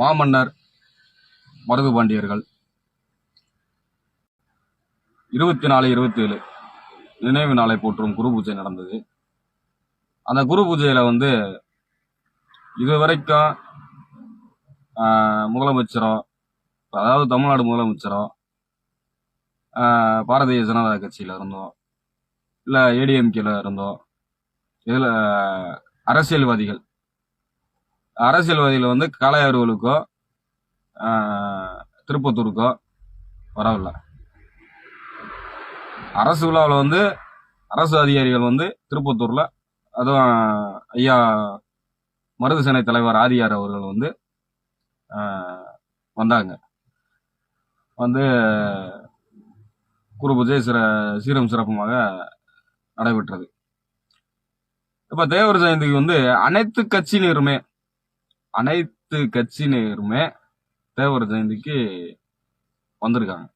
மாமன்னர் மருது பாண்டியர்கள். இருபத்தி நாலு இருபத்தி ஏழு நினைவு நாளை போற்றும் குரு பூஜை நடந்தது. அந்த குரு பூஜையில் வந்து இதுவரைக்கும் வரைக்கும் முதலமைச்சரோ அதாவது தமிழ்நாடு முதலமைச்சரோ பாரதிய ஜனதா கட்சியில் இருந்தோ இல்லை ஏடிஎம்கேல இருந்தோ இதில் அரசியல்வாதிகள் அரசியல்வாதிகள் வந்து காளையாறுகளுக்கோ திருப்பத்தூருக்கோ வரவில்லை. அரசு விழாவில் வந்து அரசு அதிகாரிகள் வந்து திருப்பத்தூரில் அதுவும் ஐயா மருது சேனை தலைவர் ஆதியார் அவர்கள் வந்து வந்தாங்க. வந்து குரு பூஜை சிற சீரும் சிறப்புமாக நடைபெற்றது. இப்போ தேவர் ஜெயந்திக்கு வந்து அனைத்து கட்சியினருமே அனைத்து கட்சியினருமே தேவர் ஜெயந்திக்கு வந்திருக்காங்க.